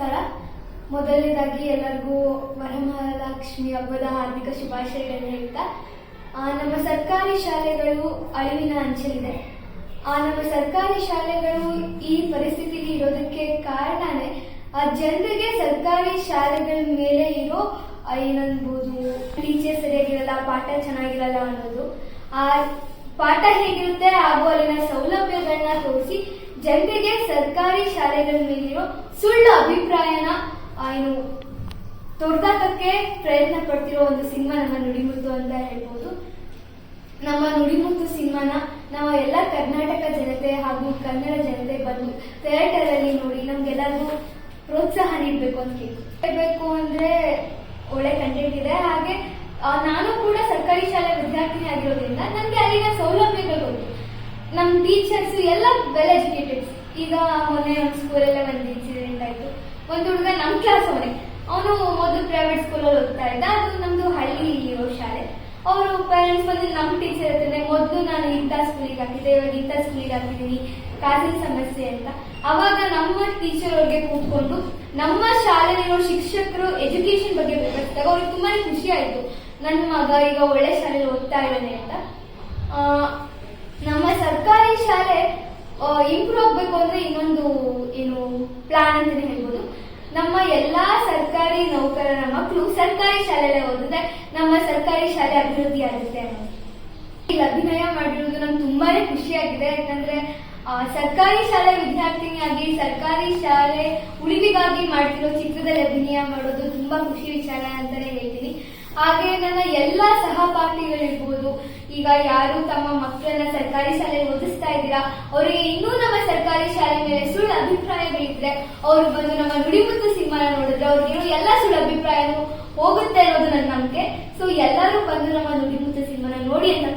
ನಮಸ್ಕಾರ. ಮೊದಲನೇದಾಗಿ ಎಲ್ಲರಿಗೂ ವರಮಹಾಲಕ್ಷ್ಮಿ ಹಬ್ಬದ ಹಾರ್ದಿಕ ಶುಭಾಶಯಗಳನ್ನು ಹೇಳ್ತಾ ನಮ್ಮ ಸರ್ಕಾರಿ ಶಾಲೆಗಳು ಅಳಿವಿನ ಅಂಚಲಿದೆ. ಆ, ನಮ್ಮ ಸರ್ಕಾರಿ ಶಾಲೆಗಳು ಈ ಪರಿಸ್ಥಿತಿಗೆ ಇರೋದಕ್ಕೆ ಕಾರಣನೇ ಆ ಜನರಿಗೆ ಸರ್ಕಾರಿ ಶಾಲೆಗಳ ಮೇಲೆ ಇರೋ ಏನನ್ಬೋದು ಟೀಚರ್ ಸರಿಯಾಗಿರಲ್ಲ ಪಾಠ ಚೆನ್ನಾಗಿರಲ್ಲ ಅನ್ನೋದು. ಆ ಪಾಠ ಹೇಗಿರುತ್ತೆ ಹಾಗೂ ಅಲ್ಲಿನ ಸೌಲಭ್ಯಗಳನ್ನ ತೋರಿಸಿ ಜನರಿಗೆ ಸರ್ಕಾರಿ ಶಾಲೆಗಳ ಮೇಲಿರೋ ಸುಳ್ಳು ಅಭಿಪ್ರಾಯನ ಏನು ತೊಡೆದಾಕಕ್ಕೆ ಪ್ರಯತ್ನ ಪಡ್ತಿರೋ ಒಂದು ಸಿನಿಮಾ ನಮ್ಮ ನುಡಿಮುತ್ತು ಅಂತ ಹೇಳ್ಬೋದು. ನಮ್ಮ ನುಡಿಮುತ್ತು ಸಿನಿಮಾನ ನಾವು ಎಲ್ಲ ಕರ್ನಾಟಕ ಜನತೆ ಹಾಗೂ ಕನ್ನಡ ಜನತೆ ಬಂದು ಥಿಯೇಟರ್ ಅಲ್ಲಿ ನೋಡಿ ನಮ್ಗೆಲ್ಲರಿಗೂ ಪ್ರೋತ್ಸಾಹ ನೀಡಬೇಕು ಅಂತ ಕೇಳ್ಬೇಕು ಅಂದ್ರೆ ಒಳ್ಳೆ ನಾನು ಕೂಡ ಸರ್ಕಾರಿ ಶಾಲೆ ವಿದ್ಯಾರ್ಥಿನಿ ಆಗಿರೋದ್ರಿಂದ ನನಗೆ ಅಲ್ಲಿನ ಸೌಲಭ್ಯಗಳು ಗೊತ್ತು ನಮ್ಮ ಟೀಚರ್ಸ್ ಎಲ್ಲ ವೆಲ್ ಎಜುಕೇಟೆಡ್ಸ್ ಈಗ ಮೊನ್ನೆ ಒಂದು ಸ್ಕೂಲಲ್ಲೇ ಒಂದು ಇನ್ಸಿಡೆಂಟ್ ಆಯ್ತು. ಒಂದು ಹುಡುಗ ನಮ್ಮ ಕ್ಲಾಸ್ ಅವನೇ, ಅವನು ಮೊದಲು ಪ್ರೈವೇಟ್ ಸ್ಕೂಲಲ್ಲಿ ಓದ್ತಾ ಇದ್ದ, ಅದು ನಮ್ದು ಹಳ್ಳಿ ಇರೋ ಶಾಲೆ. ಅವರು ಪೇರೆಂಟ್ಸ್ ಬಂದು ನಮ್ಮ ಟೀಚರ್ ಹತ್ರನೇ, ಮೊದಲು ನಾನು ಇಂಥ ಸ್ಕೂಲಿಗೆ ಹಾಕಿದ್ದೆ, ಇವಾಗ ಇಂಥ ಸ್ಕೂಲಿಗೆ ಹಾಕಿದ್ದೀನಿ ಕಾಸಿನ ಸಮಸ್ಯೆ ಅಂತ. ಅವಾಗ ನಮ್ಮ ಟೀಚರ್ ಅವ್ರಿಗೆ ಕೂತ್ಕೊಂಡು, ನಮ್ಮ ಶಾಲೆಯಲ್ಲಿರೋ ಶಿಕ್ಷಕರು ಎಜುಕೇಶನ್ ಬಗ್ಗೆ ವಿವರಿಸಿದಾಗ ಅವ್ರಿಗೆ ತುಂಬಾ ಖುಷಿ ಆಯ್ತು. ನನ್ನ ಮಗ ಈಗ ಒಳ್ಳೆ ಶಾಲೆಯಲ್ಲಿ ಓದ್ತಾ ಇದ್ದಾನೆ ಅಂತ. ನಮ್ಮ ಸರ್ಕಾರಿ ಶಾಲೆ ಇಂಪ್ರೂವ್ ಆಗ್ಬೇಕು ಅಂದ್ರೆ ಇನ್ನೊಂದು ಏನು ಪ್ಲಾನ್ ಅಂತಾನೆ ಹೇಳ್ಬೋದು. ನಮ್ಮ ಎಲ್ಲಾ ಸರ್ಕಾರಿ ನೌಕರರ ಮಕ್ಕಳು ಸರ್ಕಾರಿ ಶಾಲೆಯಲ್ಲೇ ಓದಿದ್ರೆ ನಮ್ಮ ಸರ್ಕಾರಿ ಶಾಲೆ ಅಭಿವೃದ್ಧಿ ಆಗುತ್ತೆ ಈಗ ಅಭಿನಯ ಮಾಡಿರೋದು ನಂಗೆ ತುಂಬಾನೇ ಖುಷಿಯಾಗಿದೆ. ಯಾಕಂದ್ರೆ ಸರ್ಕಾರಿ ಶಾಲೆ ವಿದ್ಯಾರ್ಥಿನಿಯಾಗಿ ಸರ್ಕಾರಿ ಶಾಲೆ ಉಳಿವಿಗಾಗಿ ಮಾಡ್ತಿರೋ ಚಿತ್ರದಲ್ಲಿ ಅಭಿನಯ ಮಾಡೋದು ತುಂಬಾ ಖುಷಿ ವಿಚಾರ ಅಂತಾನೆ ಹೇಳ್ತೀನಿ. ಹಾಗೆ ನನ್ನ ಎಲ್ಲಾ ಸಹಪಾಠಿಗಳಿರ್ಬೋದು. ಈಗ ಯಾರು ತಮ್ಮ ಮಕ್ಕಳನ್ನ ಸರ್ಕಾರಿ ಶಾಲೆಯಲ್ಲಿ ಓದಿಸ್ತಾ ಇದ್ದೀರಾ? ಅವರಿಗೆ ಇನ್ನೂ ನಮ್ಮ ಸರ್ಕಾರಿ ಶಾಲೆ ಮೇಲೆ ಸುಳ್ಳು ಅಭಿಪ್ರಾಯಗಳಿದ್ರೆ, ಅವ್ರು ಬಂದು ನಮ್ಮ ನುಡಿಮುತ್ತು ಸಿನಿಮಾನ ನೋಡಿದ್ರೆ ಅವ್ರಿಗಿರೋ ಎಲ್ಲ ಸುಳ್ಳು ಅಭಿಪ್ರಾಯನೂ ಹೋಗುತ್ತೆ ಅನ್ನೋದು ನನ್ನ ನಂಬಿಕೆ. ಸೊ ಎಲ್ಲರೂ ಬಂದು ನಮ್ಮ ನುಡಿಮುತ್ತು ಸಿನಿಮಾನ ನೋಡಿ ಅಂತ